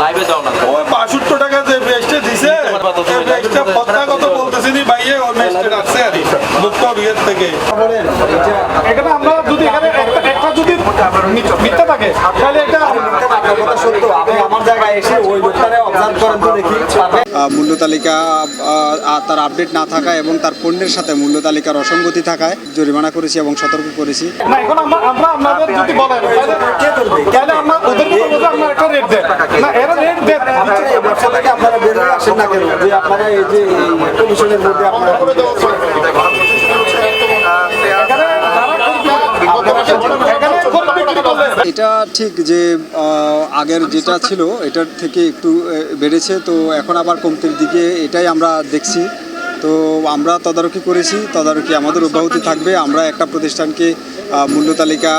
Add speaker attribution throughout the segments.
Speaker 1: লাইভে যাও না।
Speaker 2: ওই বাষট্টি টাকা যে বেস্টে দিছে এই বেস্টটা পত্তা কত বলতেছি নি ভাইয়ে বেস্টে রাখছে। আর মুক্ত বিয়ের থেকে।
Speaker 3: এখানে আমরা যদি এখানে একটা যদি মিথ্যা থাকে তাহলে এটা
Speaker 4: সত্য। আপনি আমার জায়গায় এসে ওই লোকটারে অবজার্ভ করেন তো দেখি।
Speaker 5: মূল্য তালিকা তার আপডেট না থাকা এবং তার পণ্যের সাথে মূল্য তালিকার অসঙ্গতি থাকায় জরিমানা করেছি এবং সতর্ক করেছি।
Speaker 3: না এখন আমরা আমরা আপনাদের যদি বলেন তাহলে তাহলে আমরা ওদেরকে বলব যে আমরা একটা রেট দেন। না এরা রেট দেন।
Speaker 4: ব্যবসা থেকে আপনারা বের হয়ে আসেন না কেন? যে আপনারা এই যে কমিশনের মধ্যে আপনারা
Speaker 3: এখানে গরু বিক্রি করলে
Speaker 5: এটা ঠিক যে আগের যেটা ছিল এটার থেকে একটু বেড়েছে। তো এখন আবার কমতির দিকে এটাই আমরা দেখছি। তো আমরা তদারকি করেছি, তদারকি আমাদের অব্যাহতি থাকবে। আমরা একটা প্রতিষ্ঠানকে মূল্য তালিকা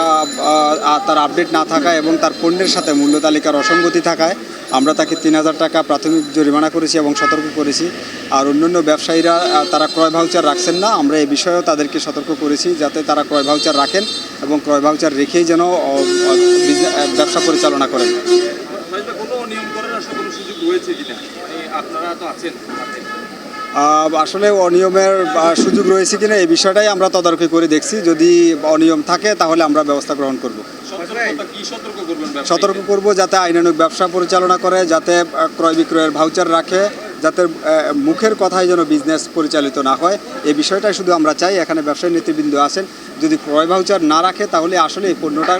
Speaker 5: তার আপডেট না থাকা এবং তার পণ্যের সাথে মূল্য তালিকার অসঙ্গতি থাকায় আমরা তাকে তিন হাজার টাকা প্রাথমিক জরিমানা করেছি এবং সতর্ক করেছি। আর অন্যান্য ব্যবসায়ীরা তারা ক্রয় ভাউচার রাখছেন না। আমরা এ বিষয়েও তাদেরকে সতর্ক করেছি যাতে তারা ক্রয় ভাউচার রাখেন এবং ক্রয় ভাউচার রেখেই যেন ব্যবসা পরিচালনা করেন।
Speaker 1: আপনারা তো আছেন।
Speaker 5: আসলে অনিয়মের সুযোগ রয়েছে কিনা এই বিষয়টাই আমরা তদারকি করে দেখছি। যদি অনিয়ম থাকে তাহলে আমরা ব্যবস্থা গ্রহণ করব।
Speaker 1: সতর্ক
Speaker 5: করব যাতে আইনানুগ ব্যবসা পরিচালনা করে যাতে ক্রয় বিক্রয়ের ভাউচার রাখে যাতে মুখের কথায় যেন বিজনেস পরিচালিত না হয়। এই বিষয়টাই শুধু আমরা চাই। এখানে ব্যবসায়ী নেতৃবৃন্দ আছেন। যদি ক্রয় ভাউচার না রাখে তাহলে আসলে এই পণ্যটা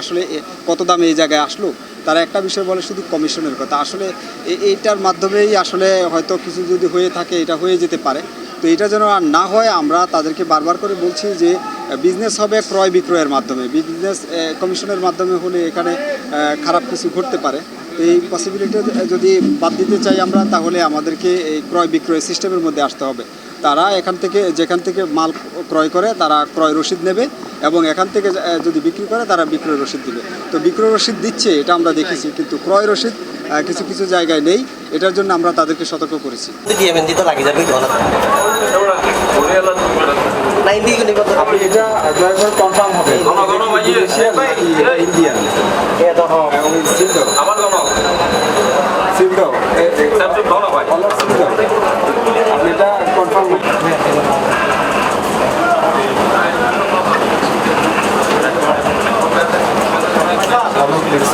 Speaker 5: আসলে কত দামে এই জায়গায় আসলো? তারা একটা বিষয় বলে শুধু কমিশনের কথা। আসলে এইটার মাধ্যমেই আসলে হয়তো কিছু যদি হয়ে থাকে, এটা হয়ে যেতে পারে। তো এটা যেন আর না হয়, আমরা তাদেরকে বারবার করে বলছি যে বিজনেস হবে ক্রয় বিক্রয়ের মাধ্যমে। বিজনেস কমিশনের মাধ্যমে হলে এখানে খারাপ কিছু ঘটতে পারে। এই পসিবিলিটি যদি বাদ দিতে চাই আমরা, তাহলে আমাদেরকে এই ক্রয় বিক্রয় সিস্টেমের মধ্যে আসতে হবে। তারা এখান থেকে যেখান থেকে মাল ক্রয় করে তারা ক্রয় রসিদ নেবে এবং এখান থেকে যদি বিক্রি করে তারা বিক্রয় রসিদ দিবে। তো বিক্রয় রসিদ দিচ্ছে এটা আমরা দেখেছি কিন্তু ক্রয় রসিদ কিছু কিছু জায়গায় নেই। এটার জন্য আমরা তাদেরকে সতর্ক করেছি।